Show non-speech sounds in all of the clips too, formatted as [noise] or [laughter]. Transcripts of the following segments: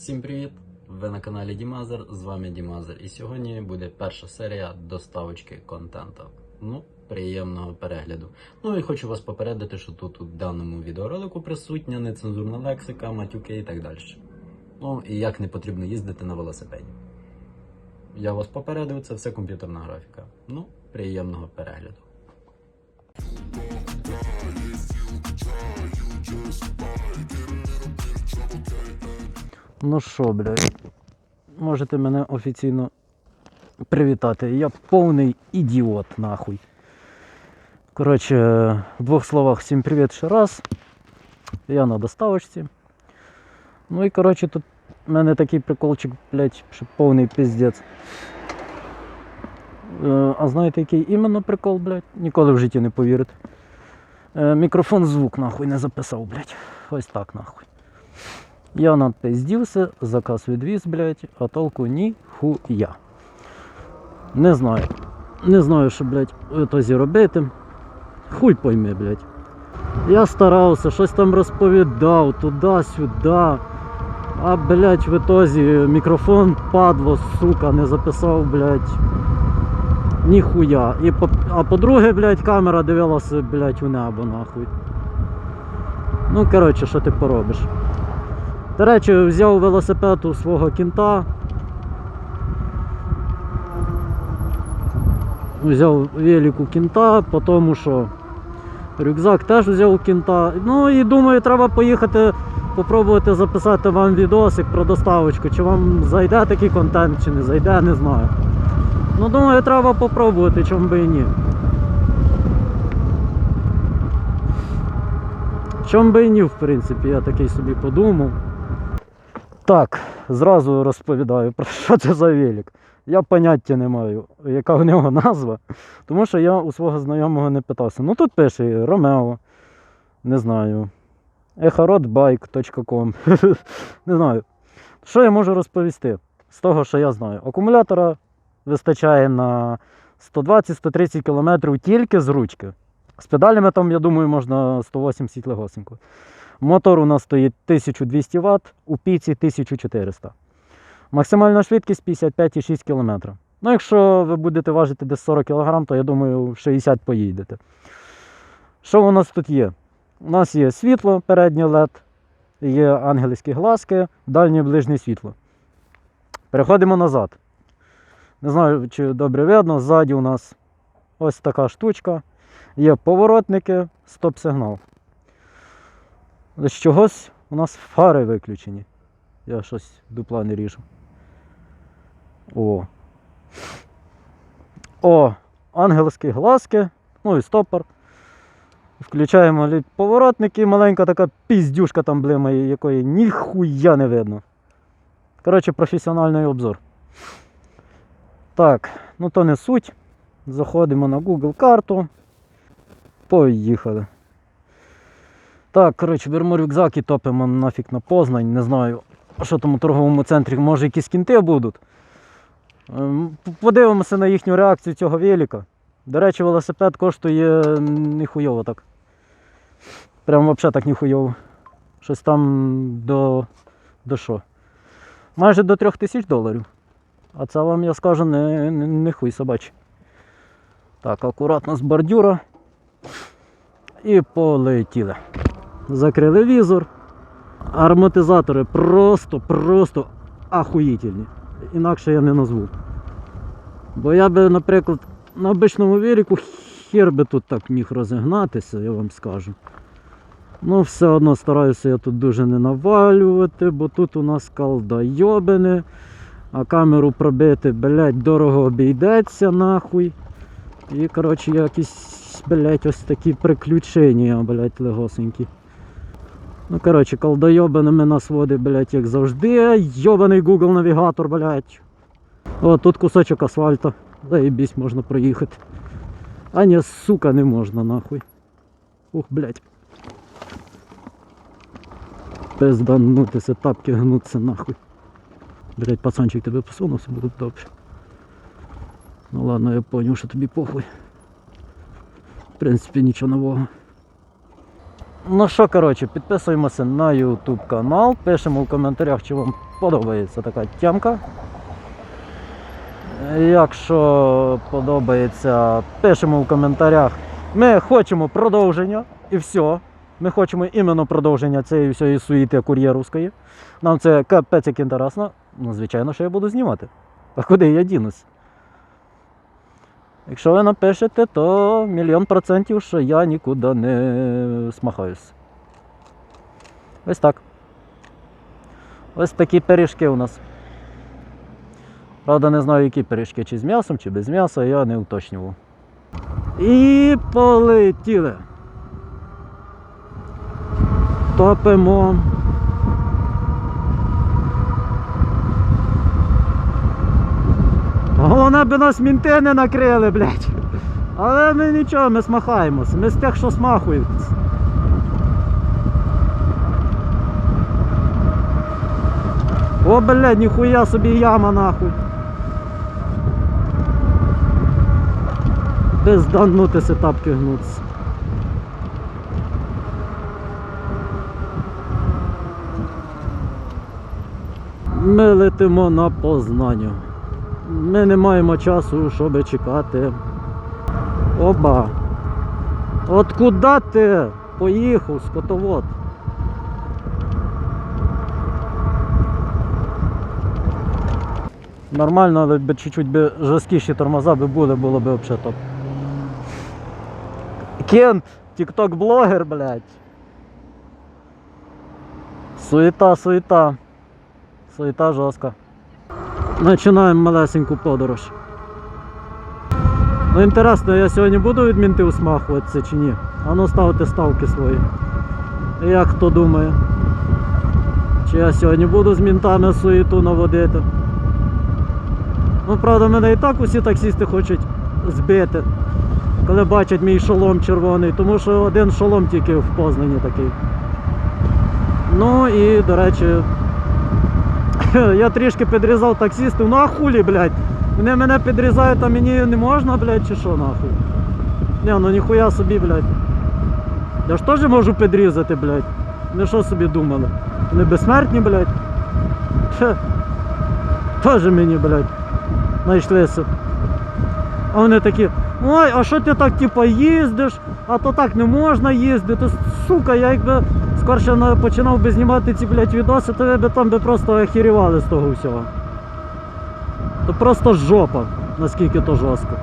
Всім привіт! Ви на каналі Дімазер, з вами Дімазер. І сьогодні буде перша серія доставочки контенту. Ну, приємного перегляду. Ну і хочу вас попередити, що тут у даному відеоролику присутня нецензурна лексика, матюки і так далі. Ну і як не потрібно їздити на велосипеді. Я вас попередив, це все комп'ютерна графіка. Ну, приємного перегляду. Ну що, блядь, можете мене офіційно привітати. Я повний ідіот, нахуй. Коротше, в двох словах всім привіт ще раз. Я на доставочці. Ну і коротше, тут в мене такий приколчик, блядь, що повний піздець. Е, А знаєте, який іменно прикол, блядь? Ніколи в житті не повірите. Е, Мікрофон звук нахуй не записав, блядь. Ось так нахуй. Я надпиздівся, заказ відвіз, блядь, а толку ніхуя. Не знаю. Не знаю, що, блядь, в ітозі робити. Хуй пойми, блядь. Я старався, щось там розповідав, туди-сюди. А, блядь, в ітозі мікрофон падло, сука, не записав, блядь. Ніхуя. І по... А по-друге, блядь, камера дивилася, блядь, у небо, нахуй. Ну, коротше, що ти поробиш? До речі, взяв велосипед у свого кінта. Взяв велик у кінта, тому що рюкзак теж взяв у кінта. Ну і думаю, треба поїхати попробувати записати вам відосик про доставочку. Чи вам зайде такий контент, чи не зайде, не знаю. Ну думаю, треба попробувати, чому би і ні. Чому би і ні, в принципі, я такий собі подумав. Так, зразу розповідаю, про що це за велик. Я поняття не маю, яка в нього назва, тому що я у свого знайомого не питався. Ну тут пише Ромео, не знаю. echorodbike.com [laughs] Не знаю. Що я можу розповісти з того, що я знаю? Акумулятора вистачає на 120-130 км тільки з ручки. З педалями там, я думаю, можна 180 легосенько. Мотор у нас стоїть 1200 Вт, у піці 1400. Максимальна швидкість 55,6 км. Ну, якщо ви будете важити десь 40 кг, то я думаю, 60 поїдете. Що у нас тут є? У нас є світло, переднє LED, є ангельські глазки, дальнє ближнє світло. Переходимо назад. Не знаю, чи добре видно, ззаді у нас ось така штучка. Є поворотники, стоп-сигнал. З чогось у нас фари виключені. Я щось дупла не ріжу. О. О, ангельські глазки, ну і стопор. Включаємо поворотники, маленька така піздюшка там блимає, якої ніхуя не видно. Коротше, професіональний обзор. Так, ну то не суть. Заходимо на Google карту. Поїхали. Так, коротше, беремо рюкзак і топимо нафіг на Познань. Не знаю, що там у торговому центрі, може якісь кінти будуть. Ем, Подивимося на їхню реакцію цього велика. До речі, велосипед коштує ніхуйово так. Прям взагалі так ніхуйово. Щось там до. до що? Майже до 3000 доларів. А це вам я скажу не, не, не хуй собачий. Так, акуратно з бордюра. І полетіли. Закрили візор. Ароматизатори просто, просто ахуїтельні. Інакше я не назву. Бо я би, наприклад, на обичному віріку хер би тут так міг розігнатися, я вам скажу. Ну, все одно стараюся я тут дуже не навалювати, бо тут у нас колдойобини, а камеру пробити, блядь, дорого обійдеться нахуй. І, коротше, якісь, блядь, ось такі приключення, блядь, легосенькі. Ну, коротше, колдойобаними нас водить, блядь, як завжди. Йобаний Google навігатор, блядь. О, тут кусочок асфальту. Заєбісь, можна проїхати. А ні, сука, не можна, нахуй. Ух, блядь. Пизданутися, тапки гнуться, нахуй. Блядь, пацанчик тебе посунувся, буде добре. Ну ладно, я поняв, що тобі похуй. В принципі, нічого нового. Ну що, коротше, підписуємося на YouTube канал, пишемо в коментарях, чи вам подобається така тямка. Якщо подобається, пишемо в коментарях. Ми хочемо продовження і все. Ми хочемо іменно продовження цієї всієї суїти кур'єрівської. Нам це капець як інтересно. Ну, звичайно, що я буду знімати. А куди я дінусь? Якщо ви напишете, то мільйон процентів, що я нікуди не смахаюсь. Ось так. Ось такі пиріжки у нас. Правда, не знаю, які пиріжки, чи з м'ясом, чи без м'яса, я не уточнював. І полетіли. Топимо. Головне би нас мінти не накрили, блядь. Але ми нічого, ми смахаємося. Ми з тих, що смахуються. О, блядь, ніхуя собі яма нахуй. Безданутися тапки гнуться. Ми летимо на Познанню. Ми не маємо часу, щоб чекати. Оба. От куди ти поїхав, скотовод? Нормально, але би чуть-чуть би жорсткіші тормоза би були, було б взагалі топ. Кент, тікток-блогер, блядь. Суета, суета. Суета жорстка. Починаємо малесеньку подорож. Ну інтересно, я сьогодні буду відмінти усмахуватися чи ні? А ну ставте ставки свої. Як хто думає? Чи я сьогодні буду з мінтами суету наводити? Ну, правда, мене і так усі таксісти хочуть збити, коли бачать мій шолом червоний, тому що один шолом тільки в Познані такий. Ну і, до речі, [laughs] я трішки підрізав таксистів, ну а хулі, блядь. Вони мене підрізають, а мені не можна, блядь, чи що нахуй? Не, ну ніхуя собі, блядь. Я ж теж можу підрізати, блядь. Вони що собі думали? Вони безсмертні, блядь. Хе. Теж мені, блядь, знайшлися. А вони такі, ой, а що ти так типа їздиш, а то так не можна їздити. Сука, я якби скорше на- починав би знімати ці, блядь, відоси, то ви би там би просто охерівали з того всього. То просто жопа, наскільки то жорстко.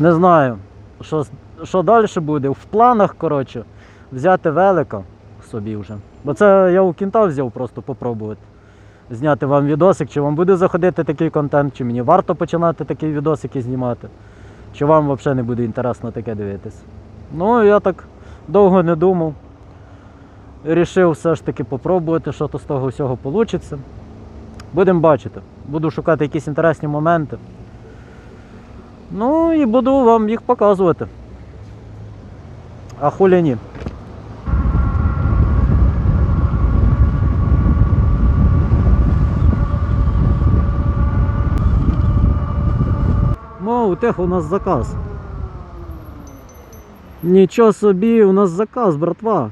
Не знаю, що, що далі буде. В планах, коротше, взяти велика собі вже. Бо це я у кінта взяв просто попробувати. Зняти вам відосик, чи вам буде заходити такий контент, чи мені варто починати такі відосики знімати, чи вам взагалі не буде інтересно таке дивитись. Ну, я так довго не думав. Рішив все ж таки попробувати, що то з того всього вийде. Будемо бачити. Буду шукати якісь інтересні моменти. Ну і буду вам їх показувати. А хулі ні. У тих у нас заказ. Нічого собі, у нас заказ, братва.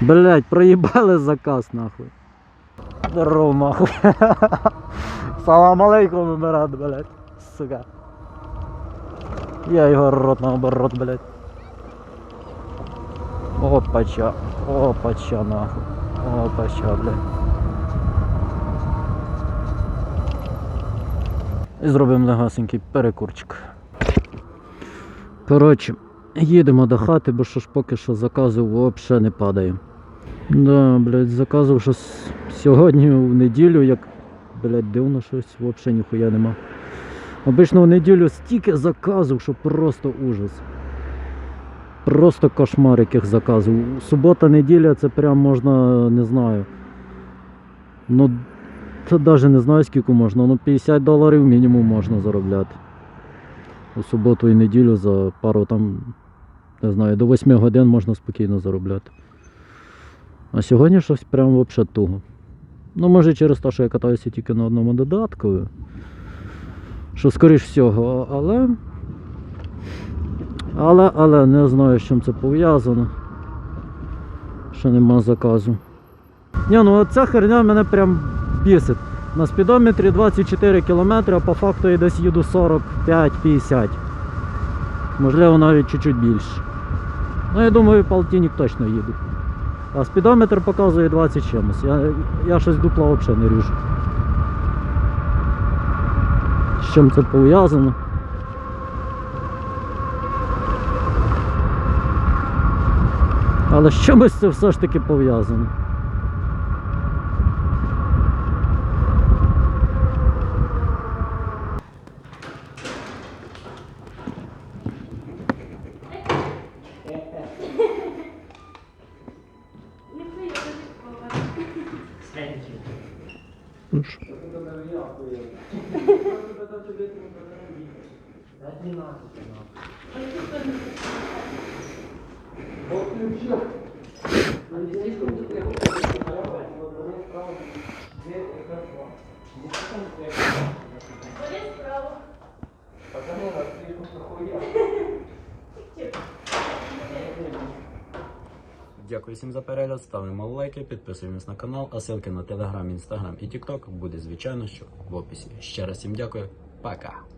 Блять, проїбали заказ нахуй. Здорово, нахуй. Салам алейкум, брат, блять. Сука. Я його рот наоборот, блять. Опача, опача, нахуй. Опача, блять. І зробимо легасенький перекурчик. Коротше, їдемо до хати, бо що ж поки що заказів взагалі не падає. Да, блядь, заказів щось сьогодні в неділю, як, блядь, дивно щось, взагалі ніхуя нема. Обично в неділю стільки заказів, що просто ужас. Просто кошмар яких заказів. Субота, неділя це прям можна, не знаю. Ну, це навіть не знаю скільки можна, ну 50 доларів мінімум можна заробляти. У суботу і неділю за пару там, не знаю, до 8 годин можна спокійно заробляти. А сьогодні щось прям взагалі туго. Ну, може через те, що я катаюся тільки на одному додатку. Що скоріш всього, але. Але, але не знаю, з чим це пов'язано. Що нема заказу. Ні, ну ця херня мене прям бісить. На спідометрі 24 км, а по факту я десь їду 45-50. Можливо, навіть чуть-чуть більше. Ну, я думаю, полтинник точно їду. А спідометр показує 20 чимось. Я, я щось дупла взагалі не ріжу. З чим це пов'язано? Але з чимось це все ж таки пов'язано. Ну що? [laughs] [laughs] Дякую всім за перегляд, ставимо лайки, підписуємось на канал, а ссылки на телеграм, інстаграм і тікток буде звичайно що в описі. Ще раз всім дякую, пока!